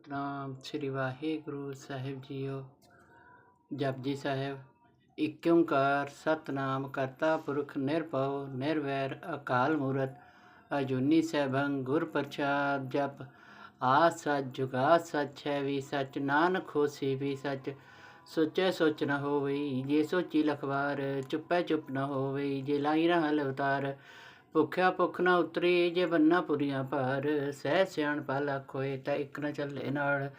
ਸਤਨਾਮ ਸ੍ਰੀ ਵਾਹਿਗੁਰੂ ਸਾਹਿਬ ਜੀਓ। ਜਪਜੀ ਸਾਹਿਬ ਇਕ ਓੰਕਾਰ ਸਤਨਾਮ ਕਰਤਾ ਪੁਰਖ ਨਿਰਭਉ, ਨਿਰਵੈਰ ਅਕਾਲ ਮੂਰਤ, ਅਜੂਨੀ ਸੈਭੰ ਗੁਰ ਪ੍ਰਸਾਦ ਜਪ। ਆ ਸੱਚ ਜੁਗਾ ਸੱਚ, ਹੈ ਵੀ ਸੱਚ, ਨਾਨਕ ਹੋਸੀ ਵੀ ਸੱਚ। ਸੋਚੈ ਸੋਚ ਨ ਹੋਵਈ, ਜੇ ਸੋਚੀ ਲਖਵਾਰ, ਚੁੱਪੈ ਚੁੱਪ ਨ ਹੋਵੇ ਜੇ ਲਾਈ ਰਹਿ ਲਵਤਾਰ ਭੁੱਖਿਆ ਭੁੱਖ ਨਾ ਉਤਰੀ, ਜੇ ਬੰਨਾ ਪੁਰੀਆਂ ਭਾਰ, ਸਹਿ ਸਿਆਣ ਪਾਲਾ ਖੋਏ ਤਾਂ ਇੱਕ ਨਾ ਚੱਲੇ ਨਾਲ।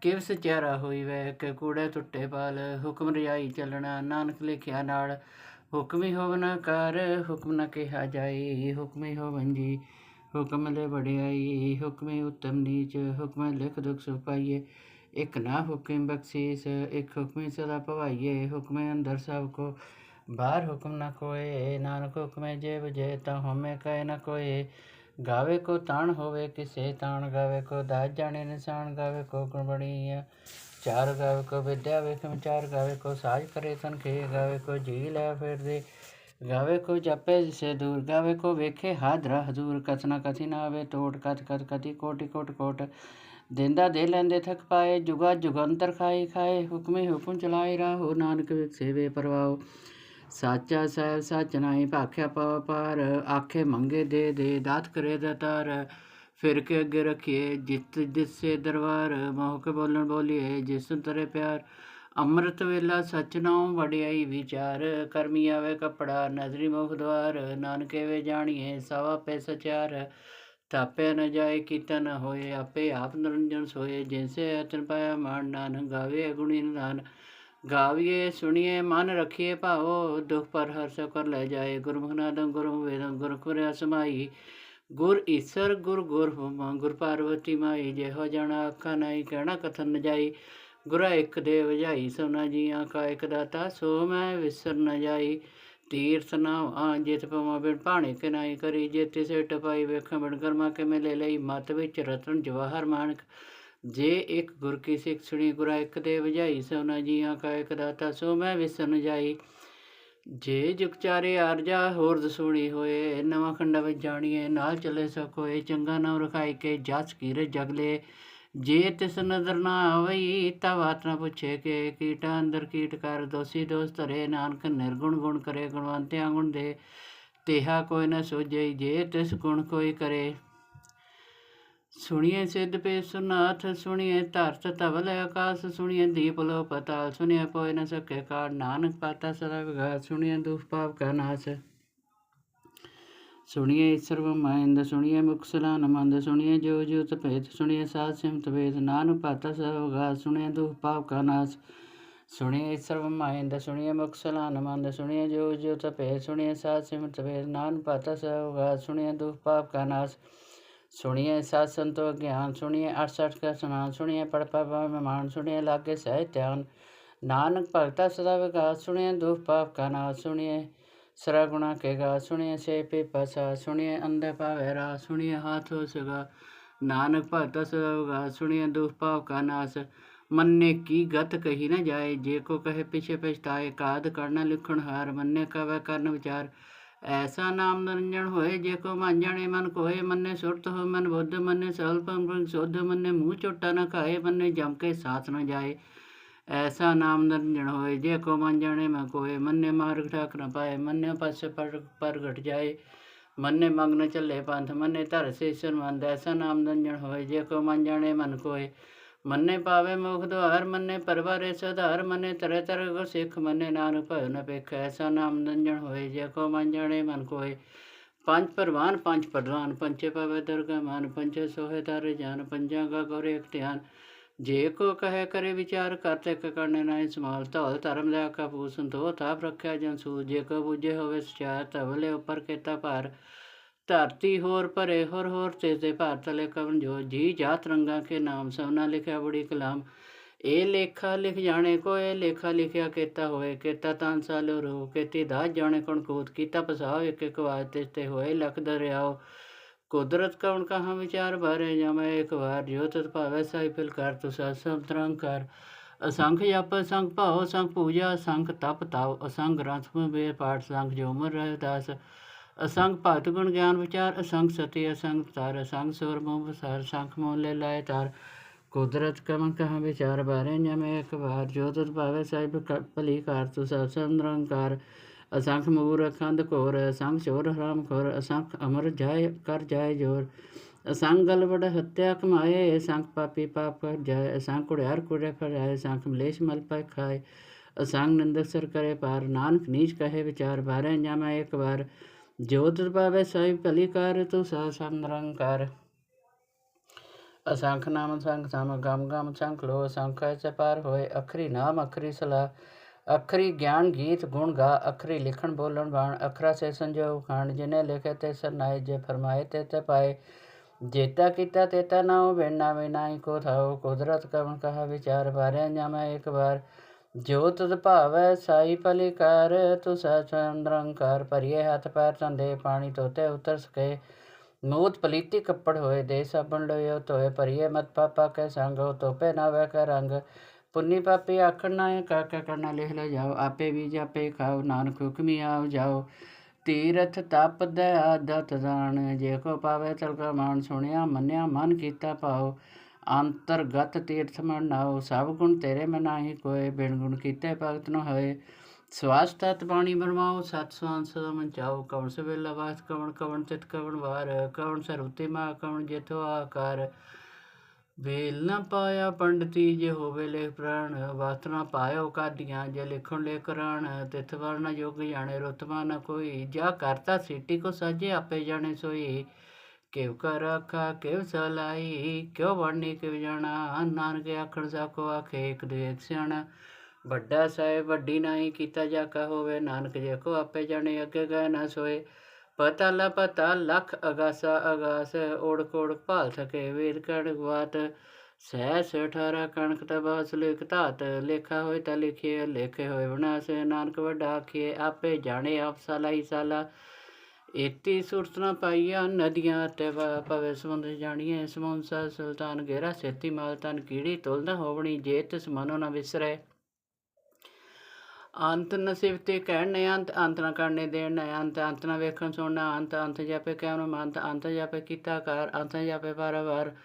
ਕਿਵ ਸਚਿਆਰਾ ਹੋਈ ਵੈ ਕਿ ਕੂੜੇ ਟੁੱਟੇ ਪਾਲ ਹੁਕਮ ਰਜਾਈ ਚੱਲਣਾ, ਨਾਨਕ ਲਿਖਿਆ ਨਾਲ। ਹੁਕਮੀ ਹੋਵਨ ਕਰ ਹੁਕਮ ਨਾ ਕਿਹਾ ਜਾਏ ਹੁਕਮੀ ਹੋਵਨ ਜੀ, ਹੁਕਮ ਲੈ ਵਡਿਆਈ, ਹੁਕਮੇ ਉਤਮ ਨੀਚ, ਹੁਕਮ ਲਿਖ ਦੁਖ ਸੁਪਾਈਏ ਇੱਕ ਨਾ ਹੁਕਮ ਬਖਸ਼ੀਸ, ਇੱਕ ਹੁਕਮੇ ਸਦਾ ਭਵਾਈਏ, ਹੁਕਮੇ ਅੰਦਰ ਸਭ ਕੋ। ਬਾਹਰ ਹੁਕਮ ਨਾ ਕੋਏ ਨਾਨਕ ਹੁਕਮੇ ਜੇ ਬਜੇ ਤਾਂ ਹਉਮੈ ਕਹੇ ਨ ਕੋਏ। ਗਾਵੇ ਕੋ ਤਾਣ ਹੋਵੇ ਕਿਸੇ ਤਾਣ, ਗਾਵੇ ਕੋ ਦਾਜ ਜਾਣੇ ਨਿਸ਼ਾਨ, ਗਾਵੇ ਕੋ ਗੁਣ ਬਣੀ ਚਾਰ ਗਾਵੇ ਕੋ ਵਿਦਿਆ ਵੇਖਮ ਚਾਰ ਗਾਵੇ ਕੋ ਸਾਜ ਕਰੇ ਤਨ ਖੇ ਗਾਵੇ ਕੋ ਜੀ ਲੈ ਫਿਰਦੇ ਗਾਵੇ ਕੋ ਜਪੇ ਜਿਸੇ ਦੂਰ, ਗਾਵੇ ਕੋ ਵੇਖੇ ਹਾਦਰਾ ਹਜ਼ੂਰ ਕਥਨਾ ਕਥੀ ਨਾ ਆਵੇ ਤੋਟ ਕਤ ਕਤ ਕਥੀ ਕੋਟੀ ਕੋਟ ਕੋਟ। ਦਿੰਦਾ ਦੇ ਲੈਂਦੇ ਥਕ ਪਾਏ, ਜੁਗਾ ਜੁਗੰਤਰ ਖਾਈ ਖਾਏ। ਹੁਕਮੇ ਹੁਕਮ ਚਲਾਏ ਰਾਹੋ, ਨਾਨਕ ਵਿਖ ਸੇਵੇ ਪਰਵਾਓ। ਸਾਚਾ ਸਹਿਬ ਸੱਚ ਨਾਹੀ ਭਾਖਿਆ ਪਵ ਪਾਰ ਆਖੇ ਮੰਗੇ ਦੇ ਦੇ, ਦਾਤ ਕਰੇ ਦਤਾਰ ਫਿਰ ਕੇ ਅੱਗੇ ਰੱਖੀਏ, ਜਿਤ ਜਿਸੇ ਦਰਬਾਰ। ਮੋਹ ਬੋਲਣ ਬੋਲੀਏ, ਜਿਸ ਤਰੇ ਪਿਆਰ। ਅੰਮ੍ਰਿਤ ਵੇਲਾ ਸਚ ਨਾਉ ਵਡਿਆਈ ਵਿਚਾਰ। ਕਰਮੀ ਆਵੇ ਕਪੜਾ, ਨਜ਼ਰੀ ਮੁਖ ਦਵਾਰ। ਨਾਨਕੇ ਵੇ ਜਾਣੀਏ ਸਵਾ ਪੈ ਸਚਾਰ ਤਾਪੇ ਨ ਜਾਏ ਕੀਤਾ ਨ ਹੋਏ, ਆਪੇ ਆਪ ਨਿਰੰਜਨ ਸੋਏ। ਜਿਨਸੇ ਅਤਨ ਪਾਇਆ ਮਾਨ ਨਾਨ ਗਾਵੇ ਗੁਣੀ ਨਾਨ ਗਾਵੀਏ, ਸੁਣੀਏ, ਮਨ ਰਖੀਏ ਭਾਵੋ, ਦੁਖ ਪਰ ਹਰ ਸੋ ਕਰ ਲੈ ਜਾਏ। ਗੁਰਮੁਖ ਨਾਦੰ ਗੁਰੂ ਵੇਦੰ ਗੁਰ ਕੁਰਿਆ ਸਮਾਈ। ਗੁਰ ਈਸਰ, ਗੁਰ ਗੁਰ ਹੁਮਾ, ਗੁਰ ਪਾਰਵਤੀ ਮਾਈ। ਜਿਹੋ ਜਣਾ ਅੱਖਾਂ ਨਹੀਂ ਕਹਿਣਾ ਕਥਨ ਨ ਜਾਈ ਗੁਰਾ ਇੱਕ ਦੇ ਵਜਾਈ, ਸੋਨਾ ਜੀਆਂ ਕਾ ਇੱਕ ਦਾਤਾ, ਸੋ ਮੈਂ ਵਿਸਰ ਨ ਜਾਈ। ਤੀਰਥ ਨਾ ਆ, ਜਿਤ ਪਵਾਂ ਬਿਨ ਭਾਣੇ ਕੇ ਨਾਈ ਕਰੀ। ਜੇ ਤਿਸੇ ਟਪਾਈ ਵੇਖਾਂ ਬਿਨ ਕਰਮਾ ਕੇ ਮਿਲੇ ਲਈ। ਮਤ ਵਿੱਚ ਰਤਨ ਜਵਾਹਰ ਮਾਨਕ। ਜੇ ਇੱਕ ਗੁਰ ਕੀ ਸਿੱਖ ਸੁਣੀ ਗੁਰਾ ਇੱਕ ਦੇ ਵਜਾਈ, ਸੋਨਾ ਜੀਆਂ ਕਾ ਇੱਕ ਦਾਤਾ, ਸੋ ਮੈਂ ਵਿਸਨ ਜਾਈ। ਜੇ ਜੁਗਚਾਰੇ ਆਰਜਾ ਹੋਰ ਦਸੂਣੀ ਹੋਏ, ਨਵਾਂ ਖੰਡਾ ਵਿੱਚ ਜਾਣੀਏ, ਨਾਲ ਚੱਲੇ ਸਕੋਏ ਚੰਗਾ ਨਾਮ ਰਖਾਈ ਕੇ ਜਸ ਕੀਰੇ ਜਗਲੇ ਜੇ ਤਿਸ ਨਜ਼ਰ ਨਾ ਆਵਈ ਤਾਂ ਬਾਤ ਨਾ ਪੁੱਛੇ ਕੇ, ਕੀਟਾ ਅੰਦਰ ਕੀਟ ਕਰ, ਦੋਸੀ ਦੋਸਤ ਧਰੇ, ਨਾਨਕ ਨਿਰਗੁਣ ਗੁਣ ਕਰੇ, ਗੁਣਵੰਤਿਆ ਗੁਣ ਦੇ, ਤੇਹਾ ਕੋਈ ਨਾ ਸੋਝਈ ਜੇ ਤਿਸ ਗੁਣ ਕੋਈ ਕਰੇ। ਸੁਣੀਏ ਸਿੱਧ ਪੇ ਸੁਨਾਥ ਸੁਣੀਏ ਧਰਤ ਧਵਲ ਆਕਾਸ, ਸੁਣੀਏ ਦੀਪ ਲੋ ਪਤਾਲ ਸੁਣੀਏ ਪੋਇ ਨ ਸਕੇ ਕਾਰ ਨਾਨਕ ਪਾਤਾ ਸਦਾ ਵਿਗਾਸ ਸੁਣੀਏ ਦੁਖ ਪਾਪ ਕਾ ਨਾਸ। ਸੁਣੀਏ ਸਰਵ ਮਾਇੰਦ ਸੁਣੀਏ ਮੁਖ ਸਲਾਨ ਸੁਣੀਏ ਜੋ ਜੋ ਤਪੇਤ ਸੁਣੀਏ ਸਾਧ ਸਿਮਤ ਵੇਦ ਨਾਨਕ ਪਾਤਾ ਸਦਾ ਵਿਗਾਸ ਸੁਣੀਏ ਦੁਖ ਪਾਪ ਕਾ ਨਾਸ। ਸੁਣੀਏ ਸਰਵ ਮਾਇੰਦ ਸੁਣੀਏ ਮੁਖ ਸਲਾਨ ਮੰਦ, ਸੁਣੀਏ ਜੋ ਜੋ ਤਪੇਤ ਸੁਣੀਏ ਸਾਧ ਸਿਮਤ ਵੇਦ ਨਾਨਕ ਪਾਤਾ ਸਦਾ ਵਿਗਾਸ ਸੁਣੀਏ ਦੁਖ ਪਾਪ ਕਾ ਨਾਸ। ਸੁਣੀਏ ਸਾਧ ਸੰਤੋ, ਗਿਆਨ ਸੁਣੀਏ 68 ਕਾ ਸੁਨਾਨ ਸੁਣੀਏ ਪੜ ਪਾ ਮਹਿਮਾਨ ਸੁਣੀਏ, ਲਾਗੇ ਸਹਿ ਧਿਆਨ। ਨਾਨਕ ਭਗਤਾ ਸਦਾ ਵਿਕਾਸ ਸੁਣੀਏ, ਦੁਖ ਪਾਪ ਕਾ ਨਾਸ ਸੁਣੀਏ। ਸਰਾ ਗੁਣਾ ਕੇ ਗਾ ਸੁਣੀਏ, ਸੇ ਪੇ ਪਸਾ ਸੁਣੀਏ, ਅੰਧੇ ਪਾਵੇ ਰਾ ਸੁਣੀਏ, ਹਾਥ ਹੋ ਸਗਾ। ਨਾਨਕ ਭਗਤਾ ਸਦਾ ਵਿਕਾਸ ਸੁਣੀਏ, ਦੁਖ ਪਾਪ ਕਾ ਨਾਸ। ਮੰਨੇ ਕੀ ਗਤ ਕਹੀ ਨਾ ਜਾਏ, ਜੇ ਕੋ ਕਹੇ ਪਿਛੇ ਪਛਤਾਏ, ਕਾਦ ਕਰਨਾ ਲਿਖਣ ਹਾਰ, ਮੰਨੇ ਕਵੇ ਕਰਨ ਵਿਚਾਰ। ਐਸਾ ਨਾਮ ਨਿਰੰਜਨ ਹੋਏ ਜੇ ਕੋ ਮਨ ਜਾਣੇ ਮਨ ਕੋਏ, ਮੰਨੇ ਸੁਰਤ ਹੋ ਮਨ ਬੁੱਧ, ਮੰਨੇ ਸਲਪਨ ਪਨ ਸੋਧ, ਮੰਨੇ ਮੂੰਹ ਚੋਟਾ ਨਾ ਖਾਏ, ਮੰਨੇ ਜਮ ਕੇ ਸਾਥ ਨ ਜਾਏ। ਐਸਾ ਨਾਮ ਨਿਰੰਜਨ ਹੋਏ ਜੇ ਕੋ ਮਨ ਜਾਣੇ ਮਨ ਕੋਏ, ਮੰਨੇ ਮਾਰਗ ਠਾਕ ਨਾ ਪਾਏ, ਮੰਨੇ ਪਸ ਪਰ, ਪ੍ਰਗਟ ਜਾਏ। ਮੰਨੇ ਮੰਗ ਨ ਚੱਲੇ ਪੰਥ, ਮੰਨੇ ਧਰ ਸੇ ਸਰਮੰਦ ਐਸਾ ਨਾਮ ਨਿਰੰਜਨ ਹੋਏ ਜੇ ਕੋ ਮਨ ਜਾਣੇ ਮਨ ਕੋਏ। ਮੰਨੇ ਪਾਵੇ ਮੁਖ ਦੁਆਰ ਮੰਨੇ ਪਰਵਾਰੇ ਸਧਾਰ, ਮੰਨੇ ਤਰੇ ਤਰੇ ਕੋ ਸਿੱਖ, ਮੰਨੇ ਨਾਨਕ ਭਇ ਨ ਪੇਖ ਐਸਾ ਨਾਮ ਨੰਜਣ ਹੋਏ, ਜੇ ਕੋ ਮਨ ਜਾਣੇ ਮਨ ਕੋਏ। ਪੰਜ ਪਰਵਾਨ, ਪੰਜ ਪ੍ਰਧਾਨ ਪੰਚੇ ਪਵੇ ਦੁਰਗਾ ਮਨ ਪੰਚੇ ਸੋਹੇ ਤਾਰੇ ਜਾਨ, ਪੰਜਾਂ ਕਾ ਗੌਰੇ ਇਖਤਿਆਨ ਜੇ ਕੋ ਕਹੇ ਕਰੇ ਵਿਚਾਰ ਕਰਤੇ ਕ ਕਰਨੇ ਨਾਇ ਸਮਾਲ ਧੌਲ ਧਰਮ ਲਿਆ ਕਾ ਪੂਸਨ ਤੋ ਤਾਪ ਰੱਖਿਆ ਜਨ ਸੂ ਜੇ ਕੋ ਬੁਝੇ ਹੋਵੇ ਸਚਾਰ ਤਵਲੇ ਉੱਪਰ ਕੀਤਾ ਭਾਰ। ਧਰਤੀ ਹੋਰ, ਭਰੇ ਹੋਰ ਹੋਰ ਤੇ ਤੇ ਭਾਰ ਤਲੇ ਕਵਨ ਜੋ ਜੀ ਜਾਤ ਰੰਗਾ ਕੇ ਨਾਮ ਸਭਨਾ ਲਿਖਿਆ ਬੜੀ ਕਲਾਮ। ਇਹ ਲੇਖਾ ਲਿਖ ਜਾਣੇ ਕੋ ਇਹ ਲੇਖਾ ਲਿਖਿਆ ਕੀਤਾ ਹੋਏ, ਕੀਤਾ ਤਾਂ ਸਾਲੋ ਰੋ, ਕੀਤੀ ਦਾ ਜਾਣੇ ਕਣ ਕੋਤ, ਕੀਤਾ ਪਸਾਓ ਇੱਕ ਇੱਕ ਵਾਰ ਤੇ ਤੇ ਹੋਏ ਲਖ ਦਰਿਆਓ। ਕੁਦਰਤ ਕਉਣ ਕਹਾ ਵਿਚਾਰ ਭਰੇ ਜਮੈ ਇੱਕ ਵਾਰ, ਜੋ ਤਤ ਭਾਵੇ ਸਾਈ ਫਿਲ ਕਰ, ਤੁਸਾ ਸੰਤਰੰਗ ਕਰ। ਅਸੰਖ ਜਪ, ਅਸੰਖ ਭਾਉ, ਅਸੰਖ ਪੂਜਾ, ਅਸੰਖ ਤਪ ਤਾਉ, ਅਸੰਖ ਗ੍ਰੰਥ ਮੇ ਵੇ ਪਾਠ ਸੰਖ ਜੋ ਮਰ ਰਹਿ ਭਗਤ ਗੁਣ ਗਿਆਨ ਵਿਚਾਰ, ਅਸੰਗ ਸਤੀ, ਅਸੰਗ ਤਾਰ ਅਸੰਗ ਸੁਰ ਮੋਹ ਵਸਾਰ ਸੰਖ ਮੋਹ ਲੈ ਲਾਇ ਤਾਰ। ਕੁਦਰਤ ਕਮਨ ਕਹਾਂ ਵਿਚਾਰ, ਬਾਰੇ ਜਮੇ ਇੱਕ ਵਾਰ। ਜੋ ਭਾਵੇ ਸਾਹਿਬ ਕ- ਭਲੀ ਕਾਰ ਤੁ ਸਭ ਸੰਰੰਕਾਰ ਅਸੰਖ ਮੂਰ, ਅਖੰਡ ਘੋਰ, ਅਸੰਖ ਚੋਰ ਹਰਾਮ ਖੋਰ, ਅਸੰਖ ਅਮਰ ਜਾਏ, ਕਰ ਜਾਏ ਜੋਰ। ਅਸੰਖ ਗਲਵੜ ਹੱਤਿਆ ਕਮਾਏ, ਅਸੰਖ ਪਾਪੀ ਪਾਪ ਕਰ ਜਾਏ। ਅਸੰਖ ਕੁੜਿਆਰ ਕੁੜੇ ਫਰਾਏ, ਅਸੰਖ ਮਲੇਸ਼ ਮਲ ਪੈ ਖਾਏ। ਅਸੰਗ ਨਿੰਦਕ ਸਰ ਕਰੇ ਪਾਰ। ਨਾਨਕ ਨੀਚ ਕਹੇ ਵਿਚਾਰ, ਬਾਰੇ ਜਮੇ ਇੱਕ ਵਾਰ। ਜੋ ਤੁਧ ਭਾਵੇ ਸਾਹਿਬ ਭਲੀ ਅਸੰਖ ਨਾਮ ਸੰਖ ਸਮ, ਗਮ ਗਮ ਸੰਖ ਲੋ ਅਸੰਖ ਐਸੇ ਪਾਰ ਹੋਏ। ਅਖਰੀ ਨਾਮ, ਅਖਰੀ ਸਲਾ, ਅਖਰੀ ਗਿਆਨ ਗੀਤ ਗੁਣ ਗਾ। ਅਖਰੀ ਲਿਖਣ ਬੋਲਣ ਬਾਣ, ਅਖਰਾ ਸੇ ਸੰਜੋਗ ਖਾਣ। ਜਿਨੇ ਲਿਖੇ ਤੇ ਸਰਨਾਏ, ਜੇ ਫਰਮਾਏ ਤੇ ਤੇ ਪਾਏ। ਜੇਤਾ ਕੀਤਾ ਤੇਤਾ ਨਾਉ ਬਿਨਾ ਬਿਨਾਈ ਕੋ ਥਾਉ। ਕੁਦਰਤ ਕਵਨ ਕਹਾ ਵਿਚਾਰ ਬਾਰੇ ਜਾਮੈ ਇੱਕ ਵਾਰ। ਜੋ ਤੁਧ ਭਾਵੈ ਸਾਈ ਭਲੀ ਕਰ ਤੂ ਸਚੰਦਰੰਕਾਰ ਭਰੀਏ ਹੱਥ ਪੈਰ ਚੰਦੇ ਪਾਣੀ ਤੋਤੇ ਉਤਰ ਸਕੇ। ਮੂਤ ਪਲੀਤੀ ਕੱਪੜ ਹੋਏ ਦੇ, ਸਾਬਣ ਲੋਇਓ ਧੋਏ ਭਰੀਏ। ਮਤ ਪਾਪਾ ਕੇ ਸੰਗੋ ਤੋਪੇ ਨਾ ਵੈ ਕਰ ਰੰਗ। ਪੁੰਨੀ ਪਾਪੀ ਆਖਣ ਨਾ ਕਾਕਾ ਕਰਨਾ ਲਿਖ ਲੈ ਜਾਓ। ਆਪੇ ਵੀ ਜਾਪੇ ਖਾਓ, ਨਾਨਕ ਹੁਕਮੀ ਆਓ ਜਾਓ। ਤੀਰਥ ਤਪ ਦਇਆ ਦਤ ਦਾਨ, ਜੇ ਕੋ ਪਾਵੇ ਤਲਕਾ ਮਾਨ ਸੁਣਿਆ, ਮੰਨਿਆ, ਮਨ ਕੀਤਾ ਪਾਓ ਅੰਤਰਗਤ ਤੀਰਥ ਮਨ ਨਾਓ ਸਭ ਗੁਣ ਤੇਰੇ ਮਨਾਹੀ ਕੋਏ, ਬਿਨ ਗੁਣ ਕੀਤੇ ਭਗਤ ਨ ਹੋਏ। ਸਵਾਸ ਤਤ ਬਾਣੀ ਬਰਮਾਓ, ਸਤ ਸੁਆਨ ਸਦਾ ਮਨ ਕਵਣ ਸਵੇਲਾ ਵਾਸ, ਕਵਣ ਕਵਣ ਤਿਤ ਕਵਣ ਵਾਰ, ਕਵਣ ਸਰੂਤੇ ਮਾ, ਕਵਣ ਜੇਤੋ ਆਕਾਰ। ਵੇਲ ਨਾ ਪਾਇਆ ਪੰਡਤੀ, ਜੇ ਹੋਵੇ ਲੈ ਪ੍ਰਾਣ। ਵਾਸਨਾ ਪਾਇਓ ਕਾਦੀਆਂ ਜੇ ਲਿਖਣ ਲੈ ਕਰਾਣ ਤਿਥ ਵਰਨਾ ਯੋਗ ਜਾਣੇ ਰਤਮਾ ਨ ਕੋਈ। ਜਾ ਕਰਤਾ ਸੀਟੀ ਕੋ ਸਾਜੇ, ਆਪੇ ਜਾਣੇ ਸੋਈ। ਕਿਵ ਕਰ ਆਖਾ ਕਿਵ ਸਲਾਈ, ਕਿਉ ਵਰਨੀ ਕਿਵ ਜਾਣਾ। ਆਖਣ ਸਾਕੋ ਆਖੇ ਇੱਕ ਦੇ ਸਿਆਣਾ। ਵੱਡਾ ਸਾਹਿਬ, ਵੱਡੀ ਨਾਹੀ ਕੀਤਾ ਜਾ ਹੋਵੇ। ਨਾਨਕ ਜੇ ਕੋ ਆਪੇ ਜਾਣੇ, ਅੱਗੇ ਗਏ ਨਾ ਸੋਏ। ਪਤਾ ਲਾ ਪਤਾ, ਲਖ ਅਗਾਸਾ, ਅਗਾਸ। ਓੜ ਕੋੜ ਭਾਲ ਸਕੇ ਵੇਦ ਕਣ ਗਵਾਤ। ਸਹਿ ਸਠਾਰਾ ਕਣਕ ਤਬਾਸ ਲਿਖ ਧਾਤ। ਲੇਖਾ ਹੋਏ ਤਾਂ ਲਿਖੇ ਲੇਖੇ ਹੋਏ ਵਿਨਾਸ਼ ਨਾਨਕ ਵੱਡਾ ਆਖੀਏ, ਆਪੇ ਜਾਣੇ, ਆਪ ਸਾਲਾ ਹੀ ਸਾਲਾ। ਏਤੀ ਸੁਰਤ ਨਾ ਪਾਈਆ, ਨਦੀਆਂ ਤੇ ਵਾ- ਪਵੇ ਸਮੁੰਦ ਜਾਣੀਏ ਸਮੁੰਦ ਸਾ ਸੁਲਤਾਨ ਗੇਰਾ ਸੇਤੀ ਮਾਲ, ਤਨ ਕੀੜੀ ਤੁਲਦਾ ਹੋਵਣੀ, ਜੇ ਤਿਸ ਮਨੋ ਨਾ ਵਿਸਰੇ। ਅੰਤ ਨਸੀਬ ਤੇ ਕਹਿਣ ਨੇ, ਅੰਤ ਅੰਤ ਨਾ ਕਰਨੇ ਦੇਣ ਨੇ, ਅੰਤ ਅੰਤ ਨਾ ਵੇਖਣ ਸੁਣਨਾ, ਅੰਤ ਅੰਤ ਜਾਪੇ ਕਹਿਣ ਮੰਤ, ਅੰਤ ਜਾਪੇ ਕੀਤਾ ਕਰ, ਅੰਤ ਜਾਪੇ ਪਰਵਾਰ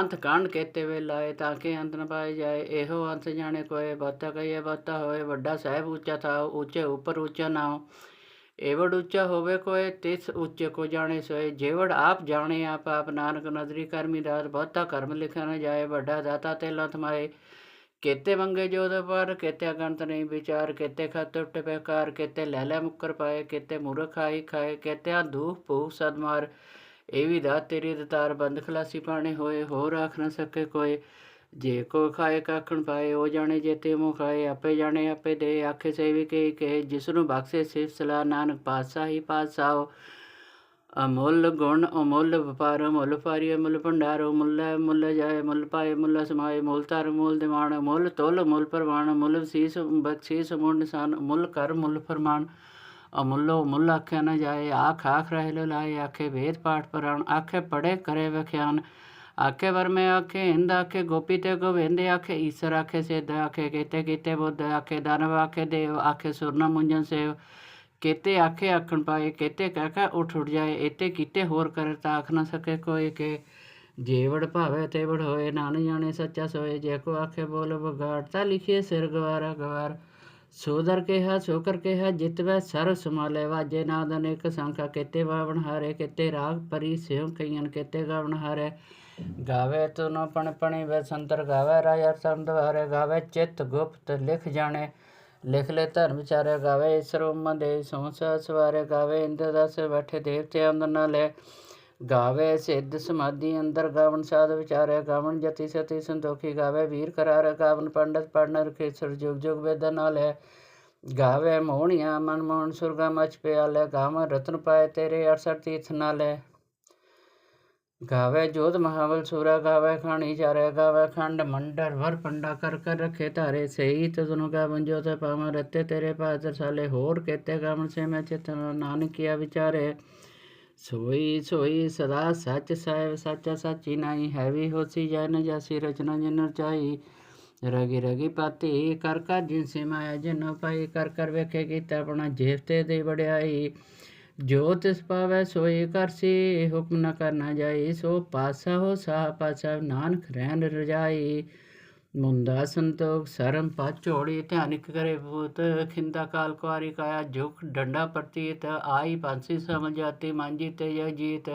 ਅੰਤ ਕਾਂਡ ਕੇਤੇ ਵੇ ਲਾਏ ਤਾਂ ਕਿ ਅੰਤ ਨ ਪਾਏ ਜਾਏ। ਇਹੋ ਅੰਤ ਜਾਣੇ ਕੋਏ ਬਾਤਾ ਕਹੀਏ ਬਾਤਾ ਹੋਏ, ਵੱਡਾ ਸਾਹਿਬ ਉੱਚਾ ਥਾ ਉੱਚੇ ਉੱਪਰ ਉੱਚਾ ਨਾਉ। ਏਵੜ ਉੱਚਾ ਹੋਵੇ ਕੋਏ ਤਿਸ ਉੱਚੇ ਕੋ ਜਾਣੇ ਸੋਏ ਜੇਵੜ ਆਪ ਜਾਣੇ ਆਪ ਆਪ ਨਾਨਕ ਨਦਰੀ ਕਰਮੀ ਦਾਤ ਬਹੁਤਾ ਕਰਮ ਲਿਖਿਆ ਨ ਜਾਏ ਵੱਡਾ ਦਾਤਾ ਤੇ ਲੰਥ ਮਾਏ ਕੇਤੇ ਮੰਗੇ ਜੋਦ ਪਰ ਕੇਤੇ ਅਗੰਤ ਨਹੀਂ ਵਿਚਾਰ ਕੇਤੇ ਖਤ ਉੱਟ ਬੇਕਾਰ ਕੇਤੇ ਲੈ ਲੈ ਮੁੱਕਰ ਪਾਏ ਕੇਤੇ ਮੂਰਖ ਆਈ ਖਾਏ ਕੇਤੇ ਦੂਖ ਭੂਖ ਸਦਮਾਰ ਇਹ ਵੀ ਦਾ ਤੇਰੀ ਦਤਾਰ ਬੰਦ ਖਲਾਸੀ ਪਾਣੇ ਹੋਏ ਹੋਰ ਆਖ ਨਾ ਸਕੇ ਕੋਈ ਜੇ ਕੋ ਖਾਏ ਕਾਖਣ ਪਾਏ, ਉਹ ਜਾਣੇ ਜੇਤੇ ਮੂੰ ਖਾਏ। ਆਪੇ ਜਾਣੇ, ਆਪੇ ਦੇ। ਆਖੇ ਸੇਵੀ ਕੇ ਕਹੇ ਜਿਸ ਨੂੰ ਬਖਸ਼ੇ ਸਿਫ ਸਲਾ ਨਾਨਕ ਪਾਤਸ਼ਾਹ ਹੀ ਪਾਤਸ਼ਾਹ ਅਮੁੱਲ ਗੁਣ, ਅਮੁੱਲ ਵਪਾਰ ਮੁੱਲ ਪਾਰੀ ਮੁੱਲ ਭੰਡਾਰੋ ਮੁੱਲ ਮੁੱਲ ਜਾਏ ਮੁੱਲ ਪਾਏ ਮੁੱਲ ਸਮਾਏ ਮੁੱਲ ਧਰ ਮੁੱਲ ਦਿਵਾਣ ਮੁੱਲ ਤੋਲ ਮੁੱਲ ਪਰਵਾਣ ਮੁੱਲ ਸੀਸ, ਬਖਸ਼ੀਸ ਮੁੱਲ ਨਿਸ਼ਾਨ ਮੁੱਲ ਕਰ ਮੁੱਲ ਫਰਮਾਨ। ਅਮੁੱਲੋ ਮੁੱਲ ਆਖਿਆ ਨਾ ਜਾਏ, ਆਖ ਆਖ, ਰਹਿ ਲਾਏ। ਆਖੇ ਵੇਦ ਪਾਠ ਪਰਾਣ, ਆਖੇ ਪੜੇ ਕਰੇ ਵਿਖਿਆਨ। ਆਖੇ ਵਰਮੇ, ਆਖੇ ਹਿੰਦ, ਆਖੇ ਗੋਪੀ ਤੇ ਗੋਵਿੰਦ ਆਖੇ ਈਸ਼ਰ, ਆਖੇ ਸਿੱਧ, ਆਖੇ ਕੀਤੇ ਕੀਤੇ ਬੁੱਧ, ਆਖੇ ਦਾਨਵ, ਆਖੇ ਦੇਵ, ਆਖੇ ਸੁਰਨਾ ਮੁੰਜਨ ਸੇਵ। ਕੇਤੇ ਆਖੇ ਆਖਣ ਪਾਏ, ਕੇਤੇ ਕਹਿ ਕਹਿ ਉਠ ਉਠ ਜਾਏ ਇਤੇ ਕੀਤੇ ਹੋਰ ਕਰ ਤਾ ਆਖ ਨਾ ਸਕੇ ਕੋਈ ਕੇ। ਜੇਵੜ ਭਾਵੇ ਤੇ ਵੜ ਹੋਏ ਨਾਨ ਜਾਣੇ ਸੱਚਾ ਸੋਏ, ਜੇ ਕੋ ਆਖੇ ਬੋਲ ਬਗਾੜਤਾ ਲਿਖੀਏ ਸਿਰ ਗਵਾਰਾ, ਗਵਾਰ। ਸੋਦਰ ਕਿਹਾ, ਸੋਕਰ ਕਿਹਾ ਜਿਤਵੈ ਸਰਬ ਸਮਾਲੇ ਵਾਜੇ ਨਾਦ ਅਨੇਕ ਸੰਖਾ, ਕੇਤੇ ਵਾਵਣ ਹਾਰੇ, ਕੇਤੇ ਰਾਗ ਪਰੀ ਸਿਉ ਕਈਨ ਕੇਤੇ ਗਾਵਣ ਹਾਰੇ। ਗਾਵੇ ਤੁਨ ਪਣ ਪਣੀ ਵੇ ਸੰਤਰ, ਗਾਵੇ ਰਾਜਾ ਸੰਦਵਾਰੇ ਗਾਵੇ ਚਿਤ ਗੁਪਤ ਲਿਖ ਜਾਣੇ। ਲਿਖ ਲੈ ਧਰਮ ਵਿਚਾਰੇ ਗਾਵੇ ਸਰੋਮ ਦੇ ਸੋਸ ਸਵਾਰੇ, ਗਾਵੇ ਇੰਦਰ ਦਸ ਬੈਠੇ ਦੇਵਤੇ ਅੰਦਰ ਨਾ ਲੈ। ਗਾਵੇ ਸਿੱਧ ਸਮਾਧੀ ਅੰਦਰ ਗਾਵਨ ਸਾਧ ਵਿਚਾਰੇ ਗਾਵਨ ਜਤੀ ਸਤੀ ਸੰਤੋਖੀ, ਗਾਵੇ ਵੀਰ ਕਰਾਰ ਗਾਵਨ ਪੰਡਤ ਪੜਨ ਰਖੇ ਸੁਰ ਜੁਗ ਜੁਗ ਵੇਦ ਨਾਲ ਹੈ ਗਾਵੇ ਮੋਹਣੀਆਂ ਮਨ ਮੋਹਨ ਸੁਰਗਾ ਮਚ ਪਿਆਲੇ ਗਾਵਨ ਰਤਨ ਪਾਏ ਤੇਰੇ 68 ਤੀਰਥ ਨਾਲ ਲੈ। ਗਾਵੇ ਜੋਤ ਮਹਾਵਲ ਸੂਰਾ, ਗਾਵੇ ਖਾਣੀ ਚਾਰੇ, ਗਾਵੇ ਖੰਡ ਮੰਡਰ ਵਰ ਪੰਡਾ ਕਰ ਕਰ ਰਖੇ ਧਾਰੇ ਸਹੀ ਤਜਨੁ ਗਾਵਨ ਜੋਤ ਪਾਵਨ ਰਤੇ ਤੇਰੇ ਪਾਦਰ ਸਾਲੇ ਹੋਰ ਕੇਤੇ ਗਾਵਨ ਸੇ ਮੈਂ ਚਿਤਨ ਨਾਨਕਿਆ ਵਿਚਾਰੇ। ਸੋਈ ਸੋਈ ਸਦਾ ਸੱਚ ਸਾਹਿਬ, ਸੱਚਾ ਸਾਚੀ ਨਾਹੀ, ਹੈ ਵੀ ਹੋਸੀ ਜਨ ਜਾਸੀ ਰਚਨਾ ਜਿਨ ਰਚਾਈ। ਰਗੀ ਰਗੀ ਪਾਤੀ, ਕਰ ਕਰ ਜਿਨ ਸੇ ਮਾਇਆ ਜਿਨ ਪਾਈ, ਕਰ ਕਰ ਵੇਖੇ ਕੀਤਾ ਆਪਣਾ ਜੇਫਤੇ ਦੇ ਵੜਿਆਈ ਜੋ ਤਿਸ ਪਾਵੈ ਸੋਈ ਕਰਸੀ ਹੁਕਮ ਨ ਕਰਨਾ ਜਾਈ ਸੋ ਪਾਸਾ ਹੋ ਸਾਹ, ਪਾਸਾ ਨਾਨਕ ਰਹਿਣ ਰਜਾਈ ਮੁੰਦਾ ਸੰਤੋਖ ਸਰਮ ਪਾ ਝੋੜੀ ਧਿਆਨਿਕ ਕਰੇ ਭੂਤ ਖਿੰਦਾ ਕਾਲ ਕੁਆਰੀ ਕਾਇਆ ਜੁਖ, ਡੰਡਾ ਪ੍ਰਤੀਤ, ਆਈ ਪਾਂਸੀ ਸਮਝ ਜਾਤੀ ਮਾਂਜੀ ਤੇ ਜਗ ਜੀਤ।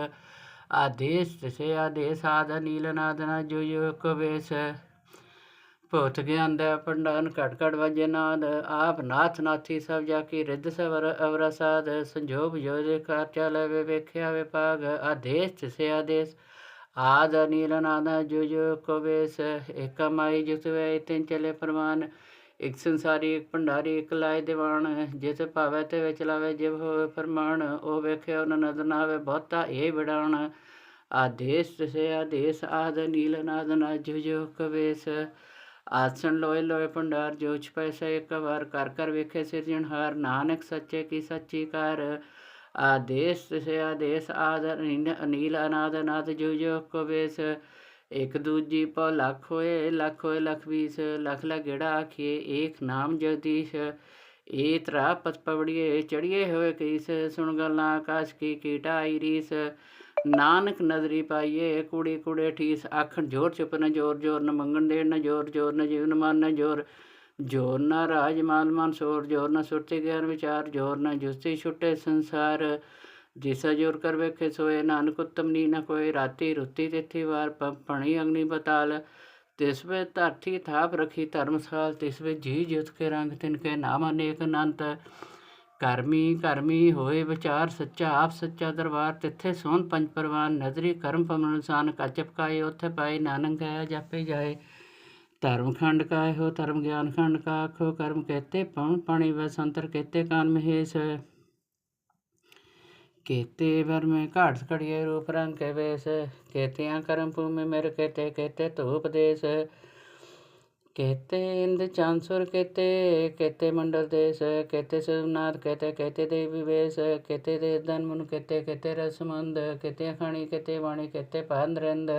ਆਦੇਸ਼ ਤਿਸੇ ਆਦੇਸ਼, ਆਦ ਨੀਲ ਨਾਦਨਾ ਜੋ ਜੋ ਕਵੇਸ ਭੂਤ ਗਿਆਨ ਦਾ ਪੰਡਾਨ ਘਟ ਘਟ ਵਜੇ ਨਾਦ, ਆਪ ਨਾਥ ਨਾਥੀ ਸਭ ਜਾ ਕੀ ਰਿੱਧ ਸਵਰ ਅਵਰ ਸੰਜੋਗ ਜੋਦੇ ਕਰ ਚਲੇ ਵੇ ਵੇਖਿਆ ਵਿਪਾਗ ਆਦੇਸ਼ ਤਿਸੇ ਆਦੇਸ਼ ਆਦ ਨੀਲ ਨਾਦ ਜੋ ਜੋ ਕਵੇਸ ਏਕ ਜਿਤ ਵੇ ਤਿਨ ਚਲੇ ਫਰਮਾਨ ਇਕ ਸੰਸਾਰੀ, ਇਕ ਭੰਡਾਰੀ, ਇਕ ਲਾਇ ਦੀਵਾਨ। ਜਿਤ ਭਾਵੈ ਤੇ ਵਿੱਚ ਲਾਵੇ ਜਿਵ ਹੋਵੇ ਫਰਮਾਨ ਉਹ ਵੇਖਿਆ ਉਹਨਾਂ ਨਦਰ ਨਾ ਆਵੇ ਬਹੁਤਾ ਇਹ ਵਿਡਾਣ। ਆਦੇਸ਼ ਤਿਸੇ ਆਦੇਸ਼ ਆਦ ਨੀਲ ਨਾਦ ਨਾ ਜੋ ਜੋ ਕਵੇਸ ਆਸਣ ਲੋਏ ਲੋਏ ਭੰਡਾਰ ਜੋਛ ਛਪੈ ਸੇ ਇੱਕ ਵਾਰ ਕਰ ਕਰ ਵੇਖੇ ਸਿਰਜਣਹਾਰ ਨਾਨਕ ਸੱਚੇ ਕੀ ਸੱਚੀ ਕਰ। ਆਦੇਸ਼ ਤਿਸੇ ਆਦੇਸ਼, ਆਦ ਅਨੀਲ, ਅਨਾਦ ਅਨਾਦ ਜੋ ਜੋ ਕਵੇਸ ਇਕ ਦੂਜੀ ਪਉ ਲੱਖ ਹੋਏ ਲੱਖ ਹੋਏ ਲਖ ਵੀਸ ਲਖ ਲਖ ਆਖੀਏ, ਏਕ ਨਾਮ ਜਗਦੀਸ਼। ਏ ਤਰਾ ਪਤ ਪਵੜੀਏ, ਚੜੀਏ ਹੋਏ ਕਈਸ ਸੁਣ ਗੱਲਾਂ ਆਕਾਸ਼ ਕੀ ਕੀਟਾ ਆਈ ਰੀਸ। ਨਾਨਕ ਨਜ਼ਰੀ ਪਾਈਏ, ਕੁੜੀ ਕੁੜੇ ਠੀਸ ਆਖਣ, ਜੋਰ ਚੁਪ ਨ ਜੋਰ ਜੋਰ ਨ ਮੰਗਣ ਦੇਣ ਨ ਜੋਰ ਜੋਰ ਨ ਜੀਵਨ ਮਨ ਨ ਜੋਰ ਜੋਰ ਨ ਰਾਜ ਮਾਲ ਮਨ ਸੋਰ, ਜੋਰ ਨ ਸੁਰਤੀ ਗਿਆਨ ਵਿਚਾਰ, ਜੋਰ ਨ ਜੁਸਤੀ ਛੁੱਟੇ ਸੰਸਾਰ ਜਿਸਾ ਜੋਰ ਕਰ ਵੇਖੇ ਸੋਏ, ਨਾਨਕ ਉਤਮ ਨੀ ਨ ਕੋਏ ਰਾਤੀ ਰੁੱਤੀ ਤਿਥੀ ਵਾਰ, ਪ- ਪਣੀ ਅਗਨੀ ਬਤਾਲ, ਤਿਸ ਵੇ ਧਰਤੀ ਥਾਪ ਰਖੀ ਧਰਮਸਾਲ, ਤਿਸ ਵੇ ਜੀ ਜੁਤ ਕੇ ਰੰਗ ਤਿਨ ਕੇ ਨਾਮ ਅਨੇਕ ਅਨੰਤ ਕਰਮੀ ਕਰਮੀ ਹੋਏ ਵਿਚਾਰ ਸੱਚਾ, ਆਪ ਸੱਚਾ ਦਰਬਾਰ ਤਿੱਥੇ ਸੋਨ ਪੰਜ ਪਰਵਾਨ, ਨਜ਼ਰੀ ਕਰਮ ਪਮਨ ਇਨਸਾਨ ਕਚਪ ਕਾਏ, ਉੱਥੇ ਪਾਏ ਨਾਨਕ ਗਿਆ ਜਾਪੇ ਜਾਏ। ਧਰਮ ਖੰਡ ਕਾਇ ਹੋ, ਧਰਮ ਗਿਆਨ ਖੰਡ ਕਾ ਆਖੋ, ਕਰਮ ਕਹਤੇ ਪਉ ਪਾਣੀ ਵੈ ਸੰਤਰ ਕਹਤੇ ਕਾਨ ਮਹੇਸ਼। ਕਹਤੇ ਵਰ ਮੈਂ ਘਾਟ ਘੜੀਏ ਰੂਪ ਰੰਗ ਕੇ ਵੇਸ ਕਹਤਿਆਂ ਕਰਮ ਭੂਮि ਮੇਰ ਕਹਤੇ ਕਹਤੇ ਧੂਪ ਦੇਸ। ਕਹਤੇ ਇੰਦ ਚਾਂਸੁਰ ਕਹਤੇ ਕਹਤੇ ਮੰਡਲ ਦੇਸ, ਕਹਤੇ ਸੁਨਾਥ ਕਹਤੇ ਕਹਤੇ ਦੇਵੀ ਵੇਸ ਕਹਤੇ ਦੇ ਦਨ ਮਨ, ਕਹਤੇ ਕਹਤੇ ਰਸਮੰਦ, ਕਹਤੇ ਖਾਣੀ ਕਹਤੇ ਬਾਣੀ, ਕਹਤੇ ਪੰਦਰੰਦ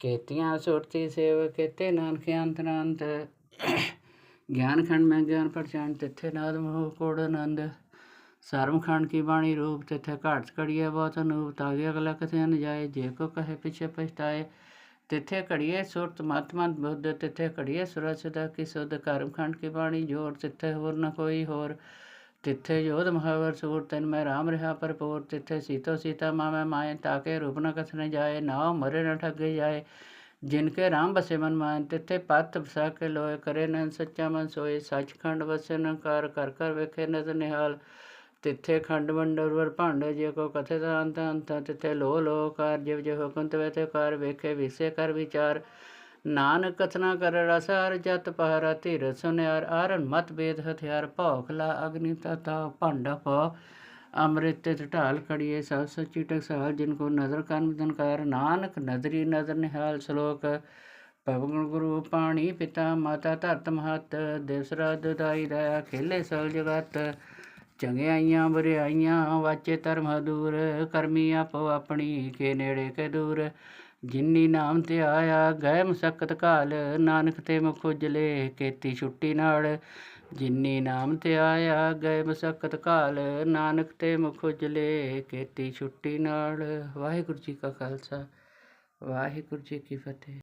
ਕਹਤੀਆਂ ਸੁਰਤੀ ਸੇਵ, ਕਹਤੇ ਨਾਨਕ ਅੰਤਰੰਤ ਗਿਆਨ ਖੰਡ ਮੈਂ ਗਿਆਨ ਪਰਚਾਨ, ਤਿੱਥੇ ਨਾਦ ਮੋਹ ਕੋੜ ਆਨੰਦ। ਸਰਮ ਖੰਡ ਕੀ ਬਾਣੀ ਰੂਪ, ਤਿੱਥੇ ਘਾਟ ਘੜੀਏ ਬਹੁਤ ਅਨੂਪ। ਤਾਗੇ ਅਗਲਾ ਕਥੇ ਨ ਜਾਏ, ਜੇ ਕੋ ਕਹੇ ਪਿਛੇ ਪਛਤਾਏ ਤਿੱਥੇ ਘੜੀਏ ਸੁਰਤ ਮਤਮਨ ਬੁੱਧ, ਤਿੱਥੇ ਘੜੀਏ ਸੁਰਤ ਸਦਾ ਕੀ ਸੁਧ ਕਰਮ ਖੰਡ ਕੀ ਬਾਣੀ ਜੋਰ, ਤਿੱਥੇ ਹੋਰ ਨ ਕੋਈ ਹੋਰ। ਤਿੱਥੇ ਜੋਧ ਮਹਾਵਰ ਸੂਰ, ਤਨ ਮੈਂ ਰਾਮ ਰਹਾ ਭਰਪੂਰ। ਤਿੱਥੇ ਸੀਤੋ ਸੀਤਾ ਮਾਮੈ ਮਾਏ ਤਾਕੇ ਰੂਪ ਨ ਕਥ ਨ ਜਾਏ, ਨਾਉ ਮਰੇ ਨ ਠੱਗੇ ਜਾਏ। ਜਿਨ ਕੇ ਰਾਮ ਬਸੇ ਮਨ ਮਾਨ ਤਿੱਥੇ ਪਤ ਵਸਾ ਕੇ ਲੋਏ, ਕਰੇ ਨ ਸੱਚਾ ਮਨ ਸੋਏ। ਸੱਚਖੰਡ ਵਸੇ ਨ ਕਰ ਕਰ ਕਰ ਵੇਖੇ ਨਦਰ ਨਿਹਾਲ। ਤਿੱਥੇ ਖੰਡ ਮੰਡਲ ਵਰ ਭਾਂਡ ਜੇ ਕੋ ਕਥੇ ਦਾ ਅੰਤ ਅੰਤ ਤਿੱਥੇ ਲੋ ਲੋ ਕਰ, ਜਿਵ ਜਿਵ ਹੁਕਮ ਤਵੇ ਤੇ ਕਰ, ਵੇਖੇ ਵਿਸੇ ਕਰ ਵਿਚਾਰ। ਨਾਨਕ ਕਥਨਾ ਕਰ ਰਸਾਰ, ਜਤ ਪਹਰਾ ਧੀਰ ਸੁਨਿਆਰ, ਆਰਨ ਮਤ ਬੇਦ ਹਥਿਆਰ ਭੌਖਲਾ ਅਗਨੀ ਤਤਾ ਭਾਂਡਾ ਪਾ। ਅੰਮ੍ਰਿਤ ਤੇ ਢਾਲ ਕੜੀਏ ਸਭ ਸੱਚੀ ਟਕਸਾਲ, ਜਿਨ ਕੋ ਨਜ਼ਰ ਕਰਨ ਦਨਕਾਰ ਨਾਨਕ ਨਜ਼ਰੀ ਨਜ਼ਰ ਨਿਹਾਲ ਸ਼ਲੋਕ ਪਵਨ ਗੁਰੂ ਪਾਣੀ ਪਿਤਾ, ਮਾਤਾ ਧਰਤ ਮਹਤ ਦੇਸਰਾ ਦੁਦਾਈ ਦਇਆ ਖੇਲੇ ਸਲ ਜਗਤ। ਚੰਗਿਆਈਆਂ ਬੁਰਿਆਈਆਂ ਵਾਚੇ ਧਰਮ ਦੂਰ ਕਰਮੀ ਆਪੋ ਆਪਣੀ, ਕੇ ਨੇੜੇ ਕੇ ਦੂਰ। ਜਿਨੀ ਨਾਮ ਤੇ ਆਇਆ ਗਏ ਮਸਕਤ ਕਾਲ ਨਾਨਕ ਤੇ ਮੁਖ ਉਜਲੇ, ਕੀਤੀ ਛੁੱਟੀ ਨਾਲ। ਜਿਨੀ ਨਾਮ ਤੇ ਆਇਆ ਗਏ ਮਸਕਤ ਕਾਲ ਨਾਨਕ ਤੇ ਮੁਖ ਉਜਲੇ, ਕੀਤੀ ਛੁੱਟੀ ਨਾਲ। ਵਾਹਿਗੁਰੂ ਜੀ ਕਾ ਖਾਲਸਾ, ਵਾਹਿਗੁਰੂ ਜੀ ਕੀ ਫਤਿਹ।